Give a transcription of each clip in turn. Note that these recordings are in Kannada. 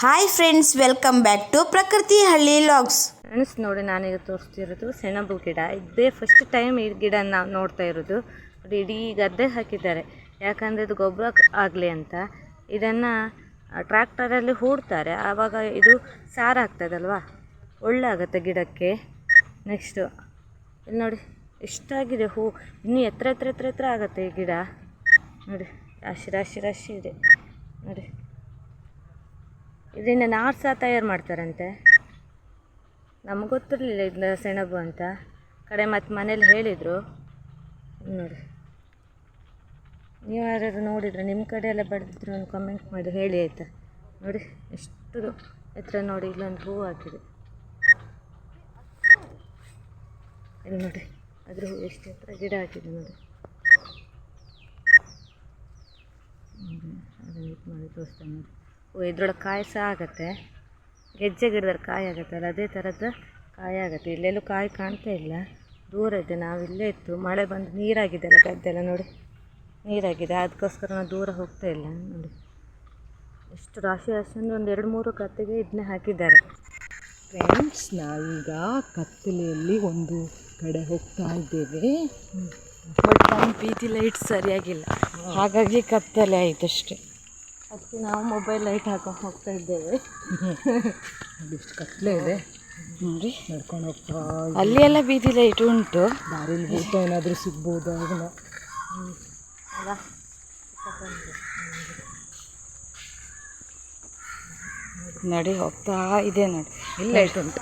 Hi friends welcome back to Prakruti Halli logs friends ನೋಡಿ ನಾನೀಗ ತೋರಿಸ್ತಿರೋದು ಸೆಣಬು ಗಿಡ. ಇದೇ ಫಸ್ಟ್ ಟೈಮ್ ಈ ಗಿಡ ನಾವು ನೋಡ್ತಾ ಇರೋದು. ಇಡೀ ಗದ್ದೆ ಹಾಕಿದ್ದಾರೆ. ಯಾಕಂದರೆ ಇದು ಗೊಬ್ಬರ ಆಗಲಿ ಅಂತ. ಇದನ್ನು ಟ್ರ್ಯಾಕ್ಟರಲ್ಲಿ ಹೂಡ್ತಾರೆ. ಆವಾಗ ಇದು ಸಾರ ಆಗ್ತದಲ್ವಾ? ಒಳ್ಳೆ ಆಗುತ್ತೆ ಗಿಡಕ್ಕೆ. ನೆಕ್ಸ್ಟು ಇಲ್ಲಿ ನೋಡಿ, ಎಷ್ಟಾಗಿದೆ ಹೂ. ಇನ್ನೂ ಎತ್ತರ ಎತ್ತರ ಎತ್ತರ ಎತ್ತರ ಆಗುತ್ತೆ ಈ ಗಿಡ. ನೋಡಿ, ರಾಶಿ ರಾಶಿ ರಾಶಿ ಇದೆ. ನೋಡಿ. ಇದರಿಂದ ನಾರು ಸಹ ತಯಾರು ಮಾಡ್ತಾರಂತೆ. ನಮಗೆ ಗೊತ್ತಿರಲಿಲ್ಲ ಇದನ್ನ ಸೆಣಬು ಅಂತ. ಕಡೆ ಮತ್ತು ಮನೇಲಿ ಹೇಳಿದರು. ನೋಡಿ. ನೀವು ಯಾರು ನೋಡಿದ್ರೆ ನಿಮ್ಮ ಕಡೆ ಎಲ್ಲ ಬೆಳೆದಿದ್ರು ಒಂದು ಕಮೆಂಟ್ ಮಾಡಿ ಹೇಳಿ ಆಯಿತಾ? ನೋಡಿ, ಎಷ್ಟು ಎತ್ತರ ನೋಡಿ ಇಲ್ಲೊಂದು ಹೂವು ಹಾಕಿದೆ. ಇಲ್ಲಿ ನೋಡಿ, ಅದ್ರ ಹೂ ಎಷ್ಟು ಎತ್ತರ ಗಿಡ ಹಾಕಿದೆ ನೋಡಿ. ಅದನ್ನು ಇದು ಮಾಡಿ ತೋರಿಸ್ತಾ ನೋಡಿ ಇದ್ರೊಳಗೆ ಕಾಯಿ ಸಹ ಆಗುತ್ತೆ. ಗೆಜ್ಜೆ ಗಿಡದಲ್ಲಿ ಕಾಯಿ ಆಗುತ್ತಲ್ಲ ಅದೇ ಥರದ ಕಾಯಿ ಆಗುತ್ತೆ. ಇಲ್ಲೆಲ್ಲೂ ಕಾಯಿ ಕಾಣ್ತಾ ಇಲ್ಲ. ದೂರ ಇದೆ ನಾವು ಇಲ್ಲೇ ಇತ್ತು. ಮಳೆ ಬಂದು ನೀರಾಗಿದೆ ಅಲ್ಲ ಗದ್ದೆಲ್ಲ ನೋಡಿ. ನೀರಾಗಿದೆ ಅದಕ್ಕೋಸ್ಕರ ನಾವು ದೂರ ಹೋಗ್ತಾ ಇಲ್ಲ ನೋಡಿ. ಎಷ್ಟು ರಾಶಿ ರಾಶಿ ಅಂದರೆ ಒಂದು ಎರಡು ಮೂರು ಕತ್ತೆಗೆ ಇದನ್ನೇ ಹಾಕಿದ್ದಾರೆ. ಫ್ರೆಂಡ್ಸ್ ನಾವೀಗ ಕತ್ತಲೆಯಲ್ಲಿ ಒಂದು ಕಡೆ ಹೋಗ್ತಾ ಇದ್ದೇವೆ. ಬಟ್ ನಮ್ಮ ಬೀದಿ ಲೈಟ್ ಸರಿಯಾಗಿಲ್ಲ. ಹಾಗಾಗಿ ಕತ್ತಲೆ ಆಯಿತು ಅಷ್ಟೇ ಅದಕ್ಕೆ ನಾವು ಮೊಬೈಲ್ ಲೈಟ್ ಹಾಕೊಂಡು ಹೋಗ್ತಾ ಇದ್ದೇವೆ. ಇಷ್ಟು ಕತ್ತಲೆ ಇದೆ. ನೋಡಿ ನಡ್ಕೊಂಡು ಹೋಗ್ತಾ ಅಲ್ಲಿ ಎಲ್ಲ ಬೀದಿ ಲೈಟ್ ಉಂಟು. ದಾರಿಲಿ ಊಟ ಏನಾದರೂ ಸಿಗ್ಬೋದು ಅದನ್ನ ನೋಡಿ ಹೋಗ್ತಾ ಇದೆ ನೋಡಿ. ಇಲ್ಲಿ ಲೈಟ್ ಉಂಟು.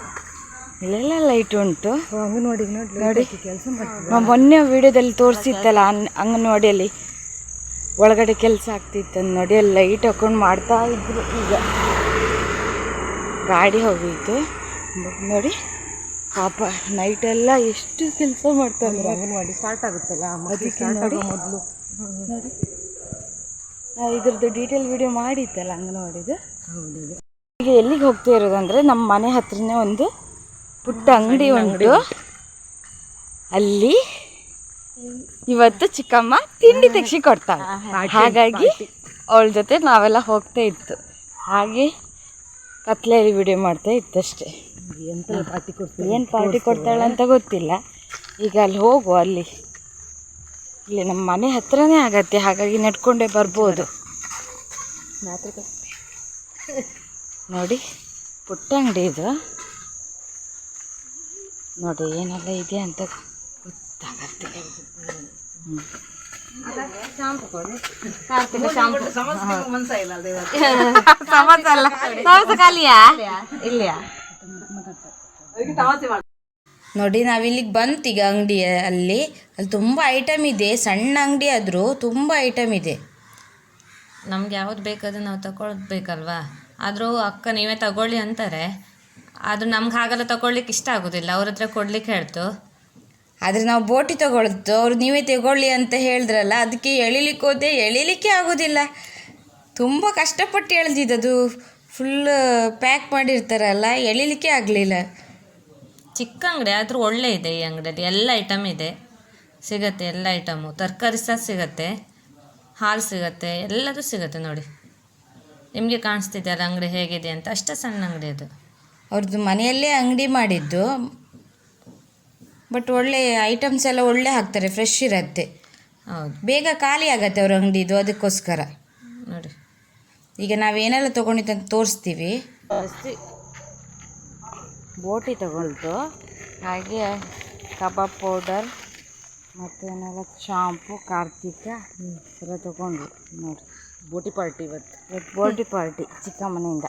ಇಲ್ಲೆಲ್ಲ ಲೈಟ್ ಉಂಟು. ಅಂಗನವಾಡಿಗೆ ನೋಡಿ ನೋಡಿ ಕೆಲಸ ಮಾಡ್ತೀವಿ ನಾವು ಮೊನ್ನೆ ವಿಡಿಯೋದಲ್ಲಿ ತೋರಿಸಿತ್ತಲ್ಲ ಅನ್ ಅಂಗನವಾಡಿಯಲ್ಲಿ. ಒಳಗಡೆ ಕೆಲಸ ಆಗ್ತಿತ್ತು ನೋಡಿ ಅಲ್ಲಿ ಲೈಟ್ ಹಾಕೊಂಡು ಮಾಡ್ತಾ ಇದ್ರು ಈಗ. ಗಾಡಿ ಹೋಗಿತ್ತು ನೋಡಿ ಪಾಪ ನೈಟೆಲ್ಲ ಎಷ್ಟು ಕೆಲಸ ಮಾಡ್ತಾರೆ ಅಂಗನವಾಡಿ ಸ್ಟಾರ್ಟ್ ಆಗುತ್ತಲ್ಲ ಅದಕ್ಕೆ ನೋಡಿ. ಮೊದಲು. ನೋಡಿ. ನಾವು ಇದ್ರದ್ದು ಡೀಟೇಲ್ ವಿಡಿಯೋ ಮಾಡಿತ್ತಲ್ಲ ಅಂಗನವಾಡಿದು. ಹೌದು ಈಗ ಎಲ್ಲಿಗೆ ಹೋಗ್ತಾ ಇರೋದಂದ್ರೆ ನಮ್ಮ ಮನೆ ಹತ್ರನೇ ಒಂದು ಪುಟ್ಟ ಅಂಗಡಿ. ಉಂಟು. ಅಲ್ಲಿ ಇವತ್ತು ಚಿಕ್ಕಮ್ಮ ತಿಂಡಿ ತೆಗ್ಸಿ ಕೊಡ್ತಾಳೆ ಹಾಗಾಗಿ ಅವಳ ಜೊತೆ ನಾವೆಲ್ಲ ಹೋಗ್ತಾ ಇತ್ತು. ಹಾಗೆ ಕತ್ಲೆಯಲ್ಲಿ ವಿಡಿಯೋ ಮಾಡ್ತಾ ಇತ್ತಷ್ಟೇ ಎಂತ ಪಾರ್ಟಿ ಕೊಡ್ತೀವಿ ಏನು ಪಾರ್ಟಿ ಕೊಡ್ತಾಳೆ ಅಂತ ಗೊತ್ತಿಲ್ಲ. ಈಗ ಅಲ್ಲಿ ಹೋಗು ಅಲ್ಲಿ. ಇಲ್ಲಿ ನಮ್ಮ ಮನೆ ಹತ್ರನೇ ಆಗತ್ತೆ ಹಾಗಾಗಿ ನಡ್ಕೊಂಡೇ ಬರ್ಬೋದು. ನೋಡಿ ಪುಟ್ಟ ಅಂಗಡಿ ಇದು. ನೋಡಿ ಏನೆಲ್ಲ ಇದೆ ಅಂತ ನೋಡಿ ನಾವಿಲ್ಲಿಗೆ ಬಂತು ಈಗ ಅಂಗಡಿ ಅಲ್ಲಿ ಅಲ್ಲಿ ತುಂಬಾ ಐಟಮ್ ಇದೆ ಸಣ್ಣ ಅಂಗಡಿ ಆದರೂ ತುಂಬಾ ಐಟಮ್ ಇದೆ ನಮ್ಗೆ ಯಾವ್ದು ಬೇಕಾದ್ರೆ ನಾವು ತಗೊಳ್ಬೇಕಲ್ವಾ ಆದರೂ ಅಕ್ಕ ನೀವೇ ತಗೊಳ್ಳಿ ಅಂತಾರೆ ಆದ್ರೂ ನಮ್ಗೆ ಹಾಗೆಲ್ಲ ತಗೊಳ್ಲಿಕ್ಕೆ ಇಷ್ಟ ಆಗೋದಿಲ್ಲ ಅವ್ರ ಹತ್ರ ಕೊಡ್ಲಿಕ್ಕೆ ಹೇಳ್ತು ಆದರೆ ನಾವು ಬೋಟಿ ತಗೊಳ್ತು ಅವ್ರು ನೀವೇ ತಗೊಳ್ಳಿ ಅಂತ ಹೇಳಿದ್ರಲ್ಲ ಅದಕ್ಕೆ ಎಳಿಲಿಕ್ಕೆ ಹೋದೆ ಎಳಿಲಿಕ್ಕೆ ಆಗೋದಿಲ್ಲ. ತುಂಬ ಕಷ್ಟಪಟ್ಟು ಅದು ಫುಲ್ ಪ್ಯಾಕ್ ಮಾಡಿರ್ತಾರಲ್ಲ ಎಳಿಲಿಕ್ಕೆ ಆಗಲಿಲ್ಲ. ಚಿಕ್ಕ ಅಂಗಡಿ ಆದರೂ ಒಳ್ಳೆ ಇದೆ ಈ ಅಂಗಡಿಯಲ್ಲಿ ಎಲ್ಲ ಐಟಮ್ ಇದೆ. ಸಿಗತ್ತೆ ಎಲ್ಲ ಐಟಮು ತರಕಾರಿ ಸಹ ಸಿಗತ್ತೆ ಹಾಲು ಸಿಗತ್ತೆ ಎಲ್ಲದೂ ಸಿಗತ್ತೆ ನೋಡಿ. ನಿಮಗೆ ಕಾಣಿಸ್ತಿದೆ ಅಲ್ಲ ಅಂಗಡಿ ಹೇಗಿದೆ ಅಂತ ಅಷ್ಟೇ ಸಣ್ಣ ಅಂಗಡಿ ಅದು. ಅವ್ರದ್ದು ಮನೆಯಲ್ಲೇ ಅಂಗಡಿ ಮಾಡಿದ್ದು. ಬಟ್ ಒಳ್ಳೆ ಐಟಮ್ಸ್ ಎಲ್ಲ ಒಳ್ಳೆ ಹಾಕ್ತಾರೆ ಫ್ರೆಶ್ ಇರತ್ತೆ. ಹೌದು. ಬೇಗ ಖಾಲಿ ಆಗತ್ತೆ ಅವ್ರ ಅಂಗಡಿದು ಅದಕ್ಕೋಸ್ಕರ. ನೋಡಿ. ಈಗ ನಾವೇನೆಲ್ಲ ತೊಗೊಂಡಿದ್ದಂತ ತೋರಿಸ್ತೀವಿ. ಬೋಟಿ ತಗೊಳ್ತು ಹಾಗೆ ಕಬಾಬ್ ಪೌಡರ್ ಮತ್ತೇನೆಲ್ಲ ಶಾಂಪು ಕಾರ್ತಿಕ ಎಲ್ಲ ತಗೊಂಡ್ರು ನೋಡಿ. ಬೋಟಿ ಪಾರ್ಟಿ ಇವತ್ತು. ಬೋಟಿ ಪಾರ್ಟಿ ಚಿಕ್ಕಮ್ಮನೆಯಿಂದ